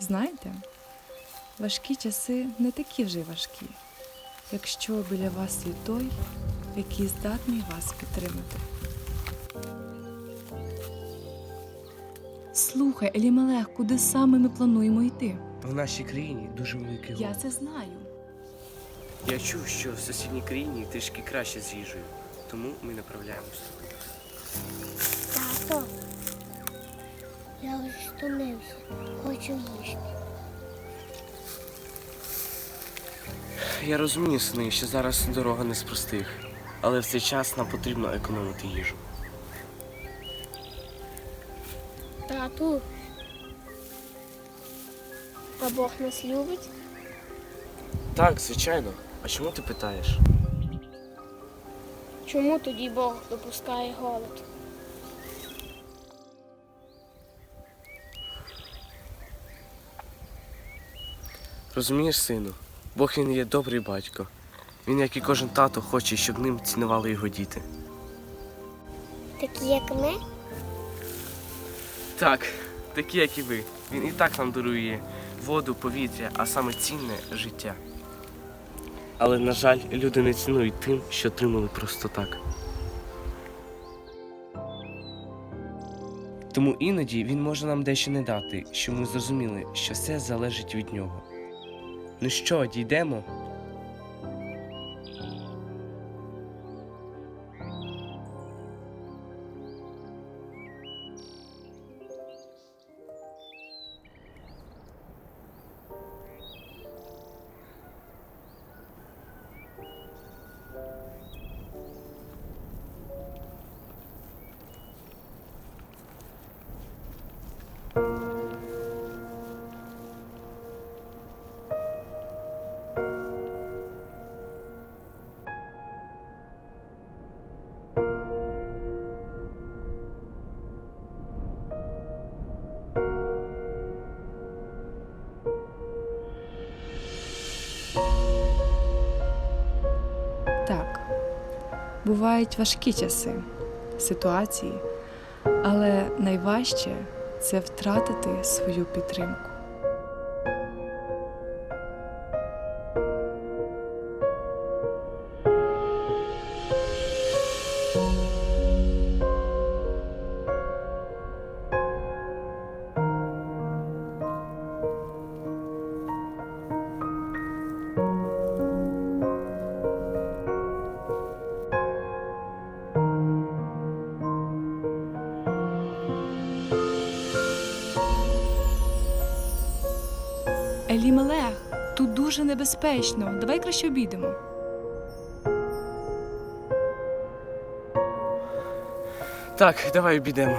Знаєте, важкі часи не такі вже й важкі, якщо біля вас є той, який здатний вас підтримати. Слухай, Елімелех, куди саме ми плануємо йти? В нашій країні дуже великий Я голод. це знаю. Я чув, що в сусідній країні трішки краще з їжею, тому ми направляємось туди. Я вже стомився. Хочу їсти. Я розумію, сини, що зараз дорога не з простих, але в цей час нам потрібно економити їжу. Тату. А Бог нас любить? Так, звичайно. А чому ти питаєш? Чому тоді Бог допускає голод? Розумієш, сину, Бог він є добрий батько. Він, як і кожен тато, хоче, щоб ним цінували його діти. Такі, як ми? Так, такі, як і ви. Він і так нам дарує воду, повітря, а саме цінне життя. Але, на жаль, люди не цінують тим, що отримали просто так. Тому іноді він може нам дещо не дати, щоб ми зрозуміли, що все залежить від нього. Ну що, дійдемо? Бувають важкі часи, ситуації, але найважче це втратити свою підтримку. Елімелех, тут дуже небезпечно. Давай краще обійдемо. Так, давай обійдемо.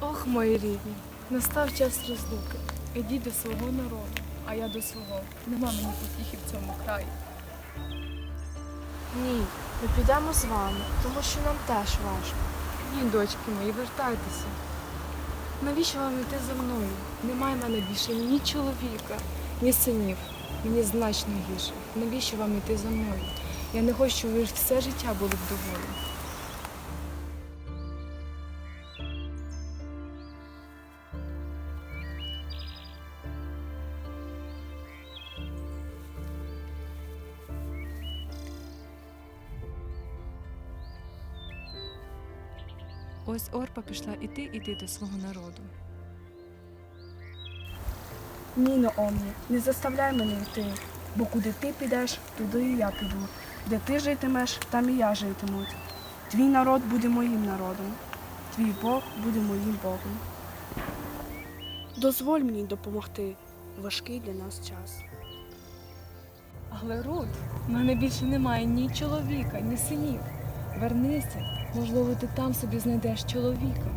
Ох, мої рідні, настав час розлуки. Ідіть до свого народу. а я до свого. Нема мені потіхи в цьому краї. Ні, ми підемо з вами, тому що нам теж важко. Ні, дочки мої, вертайтеся. Навіщо вам йти за мною? Немає в мене більше ні чоловіка, ні синів. Мені значно гірше. Навіщо вам йти за мною? Я не хочу, щоб ви все життя були вдоволі. Ось Орпа пішла іти іти до свого народу. Ні, Наомі, не заставляй мене йти, бо куди ти підеш, туди і я піду. Де ти житимеш, там і я житиму. Твій народ буде моїм народом, твій Бог буде моїм Богом. Дозволь мені допомогти. Важкий для нас час. Але Рут, в мене більше немає ні чоловіка, ні синів. Вернися, можливо, ти там собі знайдеш чоловіка.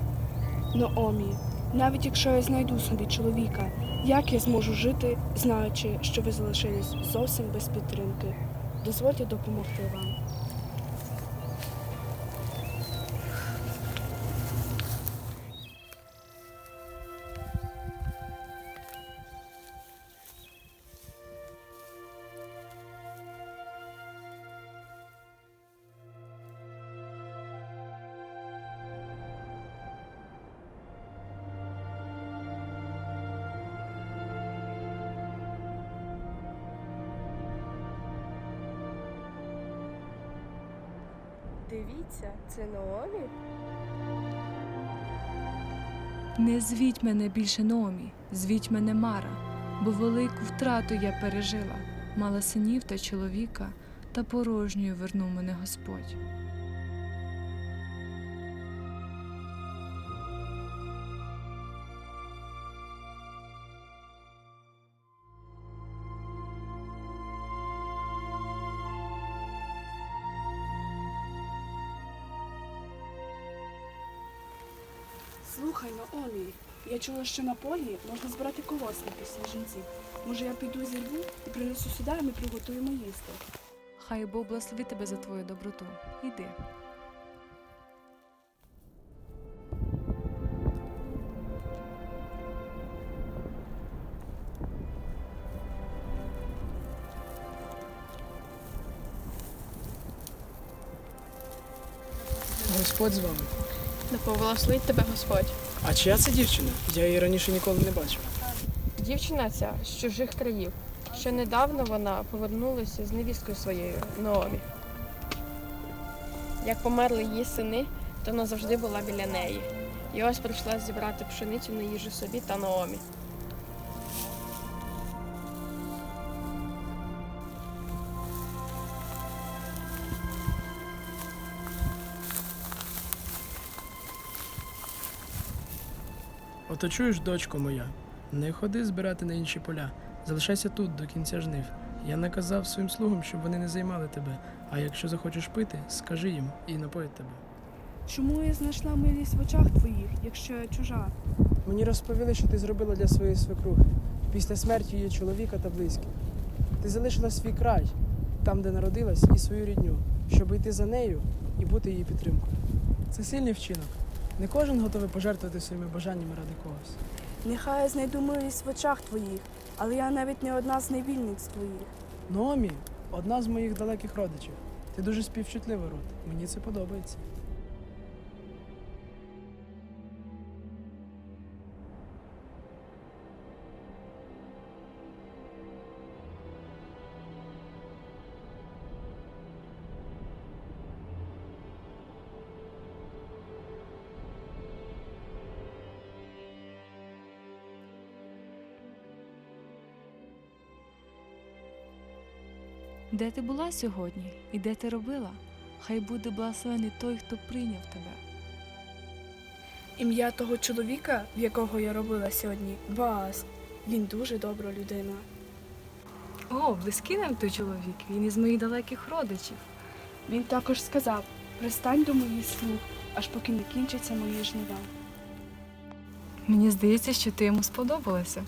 Наомі, навіть якщо я знайду собі чоловіка, як я зможу жити, знаючи, що ви залишились зовсім без підтримки? Дозвольте допомогти вам. Дивіться, це Наомі? Не звіть мене більше Номі, звіть мене Мара, бо велику втрату я пережила, мала синів та чоловіка, та порожньою вернув мене Господь. Слухай, Наомі, я чула, що на полі можна збирати колосники саджанців. Може, я піду зірву і принесу сюди, і ми приготуємо їсти. Хай Бог благословить тебе за твою доброту. Іди. Господь з вами. Да поблагословить тебе Господь. А чия це дівчина? Я її раніше ніколи не бачив. Дівчина ця з чужих країв. Ще недавно вона повернулася з невісткою своєю Наомі. Як померли її сини, то вона завжди була біля неї. І ось прийшла зібрати пшеницю на їжу собі та Наомі. Ото чуєш, дочко моя, не ходи збирати на інші поля. Залишайся тут до кінця жнив. Я наказав своїм слугам, щоб вони не займали тебе. А якщо захочеш пити, скажи їм і напоять тебе. Чому я знайшла милість в очах твоїх, якщо я чужа? Мені розповіли, що ти зробила для своєї свекрухи після смерті її чоловіка та близьких. Ти залишила свій край, там, де народилась, і свою рідню, щоб йти за нею і бути її підтримкою. Це сильний вчинок. Не кожен готовий пожертвувати своїми бажаннями ради когось. Нехай я знайду милість в очах твоїх, але я навіть не одна з невільниць твоїх. Номі одна з моїх далеких родичів. Ти дуже співчутлива, Рут. Мені це подобається. Де ти була сьогодні і де ти робила? Хай буде благословений той, хто прийняв тебе. Ім'я того чоловіка, в якого я робила сьогодні, Баас. Він дуже добра людина. О, близький нам той чоловік, він із моїх далеких родичів. Він також сказав: пристань до моїх слуг, аж поки не кінчаться мої жнива. Мені здається, що ти йому сподобалася.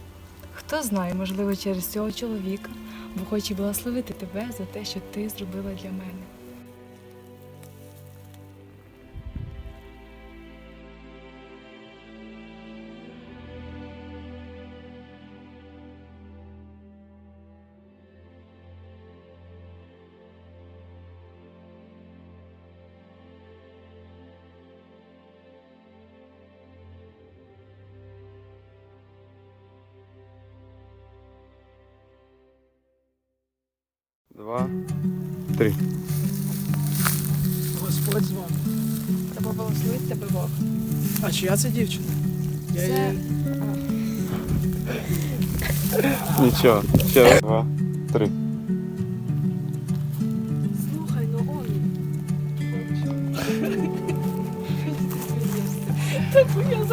Хто знає, можливо, через цього чоловіка Бог хоче благословити тебе за те, що ти зробила для мене. Два, три. Господь з вами. Треба благословити тебе Бог. А чия це дівчина? Я Це її... Нічого. Ще раз. Два, три. Слухай, ну Омі. Я